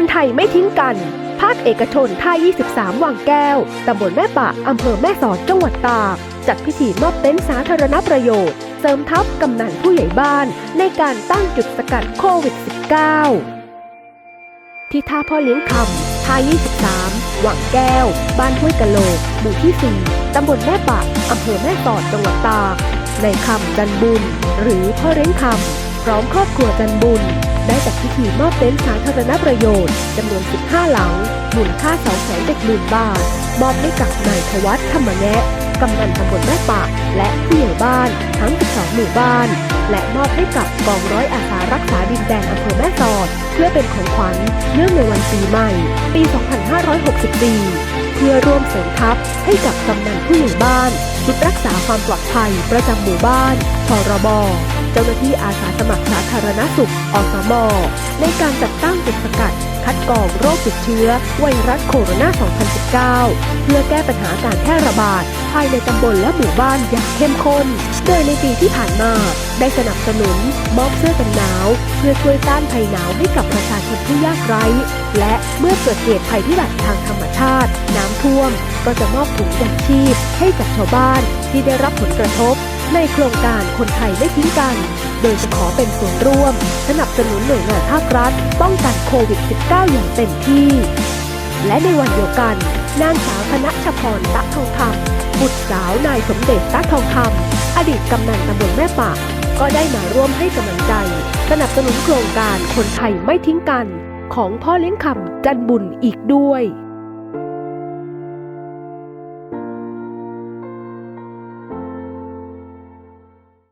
คนไทยไม่ทิ้งกัน ภาคเอกชนท่า 23 วังแก้ว ตำบลแม่ปะอำเภอแม่สอดจังหวัดตาก จัดพิธีมอบเต็นท์สาธารณประโยชน์ เสริมทัพกำนันผู้ใหญ่บ้าน ในการตั้งจุดสกัดโควิด -19 ที่ท่าพ่อเลี้ยงคำท่า 23 วังแก้ว บ้านห้วยกะโหลก หมู่ที่ 4 ตำบลแม่ปะอำเภอแม่สอดจังหวัดตาก ในคำจันบุญ หรือพ่อเลี้ยงคำพร้อมครอบครัวจันบุญ ได้จัดพิธีมอบเต็นท์สาธารณประโยชน์จำนวน 15 หลัง มูลค่า2 7 0 0 0 0บาท มอบให้กับนายธวัฒน์ธรรมแนะกำนันตำบลแม่ปะและผู้ใหญ่บ้านทั้ง 12 หมู่บ้าน และมอบให้กับกองร้อยอาสารักษาดินแดนอำเภอแม่สอด เพื่อเป็นของขวัญเนื่องในวันปีใหม่ ปี 2564 เพื่อร่วมเสริมทัพให้กับกำนันผู้ใหญ่บ้านชุดรักษาความปลอดภัยประจำหมู่บ้านพรบ เจ้าหน้าที่อาสาสมัครสาธารณสุข อสม ในการจัดตั้งจุดสกัด คัดกรองโรคติดเชื้อ ไวรัสโคโรนา 2019 เพื่อแก้ปัญหาการแพร่ระบาด ภายในตำบลและหมู่บ้านอย่างเข้มข้น โดยในปีที่ผ่านมา ได้สนับสนุน มอบเสื้อกันหนาว เพื่อช่วยต้านภัยหนาวให้กับประชาชนผู้ยากไร้ และเมื่อเกิดเหตุภัยพิบัติทางธรรมชาติ น้ำท่วม ก็จะมอบถุงยางชีพให้กับชาวบ้านที่ได้รับผลกระทบ ในโครงการคนไทยไม่ทิ้งกัน โดยจะขอเป็นส่วนร่วม สนับสนุนหน่วยงานภาครัฐ ป้องกันโควิด -19 อย่างเต็มที่ และในวันเดียวกัน นางสาวธนชพรตะทองคำบุตรสาวนายสมเด็จตะทองคำอดีตกำนันตำบลแม่ปะก็ได้มาร่วมให้กำลังใจ สนับสนุนโครงการคนไทยไม่ทิ้งกัน ของพ่อเลี้ยงคำจันบุญอีกด้วย